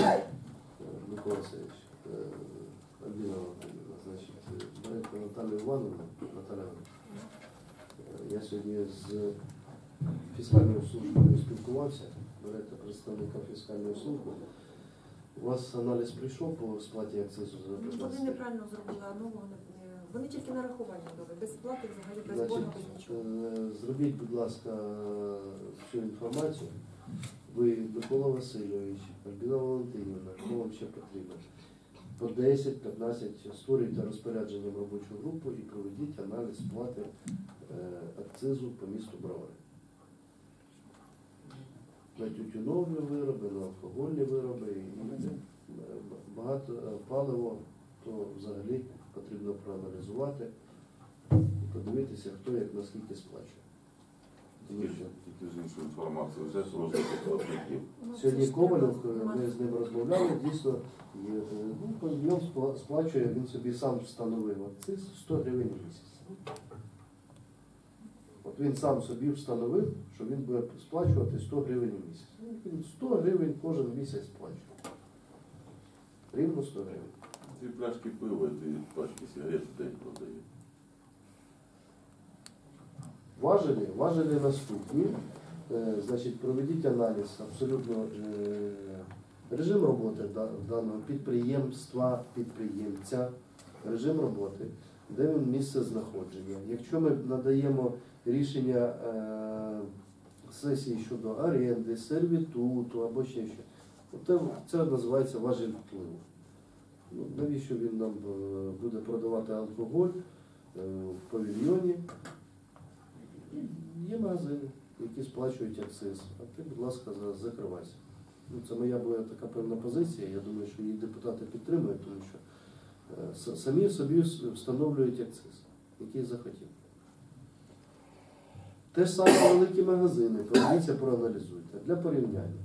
Е, Микола Васильович, е, Альбіна Володимирівна, значить, е, берете Наталію Івановну, Наталя Івановна. Е, Я сьогодні з фіскальною службою спілкувався, берете представника фіскальної служби. У вас аналіз прийшов по сплаті акцизу за Вони 15 неправильно зробили одного. вони- Вони тільки нарахування дали, без сплати взагалі, без Значить, боргу, без нічого. е, зробіть, будь ласка, всю інформацію. Ви, Микола Васильович, Альбіна Валентинівна, хто вам ще потрібно? По 10-15 створюйте розпорядженням робочу групу і проведіть аналіз сплати е, акцизу по місту Бровари. На тютюнові вироби, на алкогольні вироби і е, багато е, паливо, то взагалі потрібно проаналізувати і подивитися, хто як наскільки сплачує. Тому що інформацію вже з розвитку платників. Ну, Сьогодні треба е, ми з ним розмовляли, дійсно, е, ну, він сплачує, він собі сам встановив акциз 100 гривень в місяць. От він сам собі встановив, що він буде сплачувати 100 гривень в місяць. Ну, Він 100 гривень кожен місяць сплачує. Рівно 100 гривень. Ці пляшки пива, ці пачки сигарет в день продають. Важелі, важелі наступні. Е, Значить, проведіть аналіз абсолютно е, режим роботи даного підприємства, підприємця, режим роботи, де він місце знаходження. Якщо ми надаємо рішення е, сесії щодо оренди, сервітуту або ще що, це, називається важіль впливу. Ну, навіщо він нам буде продавати алкоголь в павільйоні? Є магазини, які сплачують акциз. А ти, будь ласка, закривайся. Ну, це моя була така певна позиція. Я думаю, що її депутати підтримують, тому що е, самі собі встановлюють акциз, який захотів. Те ж саме великі магазини, подивіться, проаналізуйте. Для порівняння.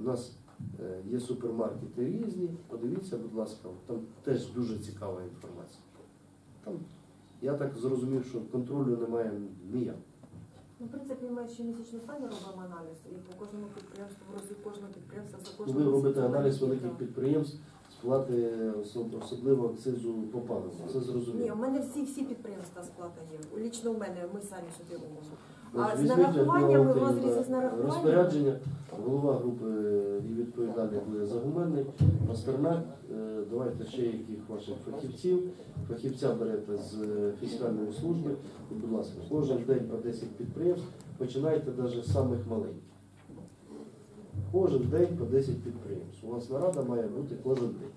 У нас е, є супермаркети різні, подивіться, будь ласка, там теж дуже цікава інформація. Там, я так зрозумів, що контролю немає ніяк. Ну, в принципі, ми щомісячно самі робимо аналіз, і по кожному підприємству, в розвитку кожного підприємства за кожного Ви робите аналіз великих підприємств, сплати особ- особливо акцизу по паливу. Це Ні, зрозуміло. у мене всі всі підприємства сплата є. Лічно у мене ми самі собі робимо. А з візьміть, нарахуваннями, в розрізі з Валентинівна, нарахуваннями. розпорядження, голова групи і відповідальний Загуменний, Пастернак, е, давайте ще яких ваших фахівців. Фахівця берете з е, фіскальної служби. І, будь ласка, кожен день по 10 підприємств, починайте навіть з самих маленьких. Кожен день по 10 підприємств. У вас нарада має бути кожен день.